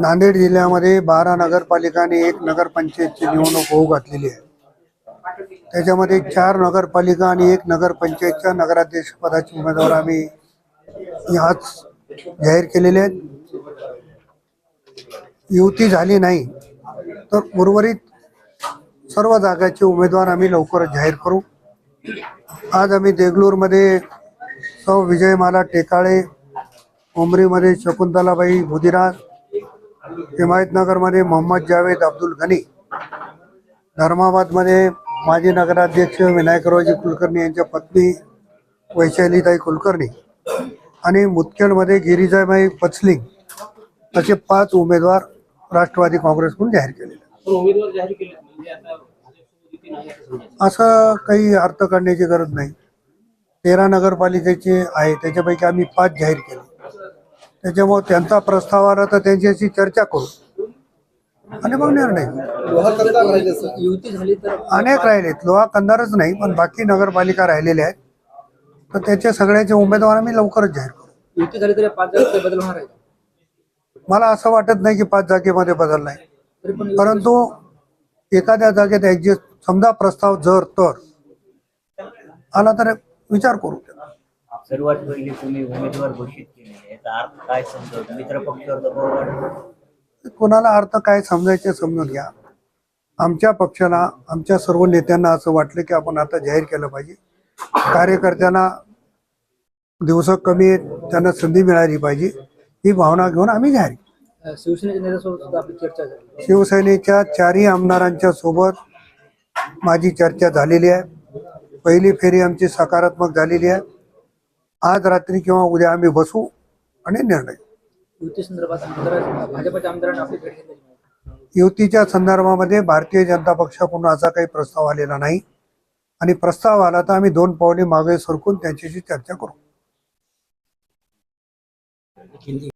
नांदेड जिल्ह्यामध्ये बारा नगरपालिका आणि एक नगरपंचायतची निवडणूक होऊ घातलेली आहे. त्याच्यामध्ये चार नगरपालिका आणि एक नगरपंचायतच्या नगराध्यक्ष पदाचे उमेदवार आम्ही आज जाहीर केलेले आहेत. युती झाली नाही तर उर्वरित सर्व जागाचे उमेदवार आम्ही लवकरच जाहीर करू. आज आम्ही देगलूरमध्ये सौ विजयमाला टेकाळे उमरीमध्ये शकुंतलाबाई भुदिराज हिमायतनगरमध्ये मोहम्मद जावेद अब्दुल गनी. धर्माबादमध्ये माजी नगराध्यक्ष विनायकरावजी कुलकर्णी यांच्या पत्नी वैशालीताई कुलकर्णी आणि मुदखेडमध्ये गिरिजाबाई पचलिंग असे पाच उमेदवार राष्ट्रवादी काँग्रेसकडून जाहीर केलेले केले म्हणजे. असं काही अर्थ काढण्याची गरज नाही. तेरा नगरपालिकेचे आहे त्याच्यापैकी आम्ही पाच जाहीर केले. त्याच्यामुळे त्यांचा प्रस्ताव आला तर त्यांच्याशी चर्चा करू. आणि मग निर्णय. घेऊ. युती झाली तर अनेक राहिलेत लोहा कंदारच नाही पण बाकी नगरपालिका राहिलेल्या आहेत. तर त्याचे सगळ्याचे उमेदवार आम्ही लवकरच जाहीर करू. युती झाली तर या पाच जागेत काही बदल होणार आहे का? मला असं वाटत नाही की पाच जागेमध्ये बदल नाही. परंतु एखाद्या जागेत ऍडजस्ट समजा प्रस्ताव जर तर आला तर विचार करू. सर्वात पहिले तुम्ही उमेदवार घोषित केलेले याचा अर्थ काय समजवतो मित्र पक्षावर दबाव वाढवतो कोणाला अर्थ काय समजायचे समजून घ्या. आमच्या पक्षाला आमच्या सर्व नेत्यांना असं वाटलं की आपण आता जाहीर केलं पाहिजे. कार्यकर्त्यांना दिवस कमी आहेत त्यांना संधी मिळाली पाहिजे. ही भावना घेऊन आम्ही जाहीर केलं. अं, शिवसेनेच्या नेत्यासोबत सुद्धा आपली चर्चा झाली. शिवसेनेच्या चारही आमदारांच्या सोबत माझी चर्चा झालेली आहे. पहिली फेरी आमची सकारात्मक झालेली आहे. आज रात्री किंवा उद्या आम्ही बसू आणि निर्णय युतीच्या संदर्भामध्ये भारतीय जनता पक्षाकडून असा काही प्रस्ताव आलेला नाही. आणि प्रस्ताव आला तर आम्ही दोन पावले मागे सरकून त्यांच्याशी चर्चा करू.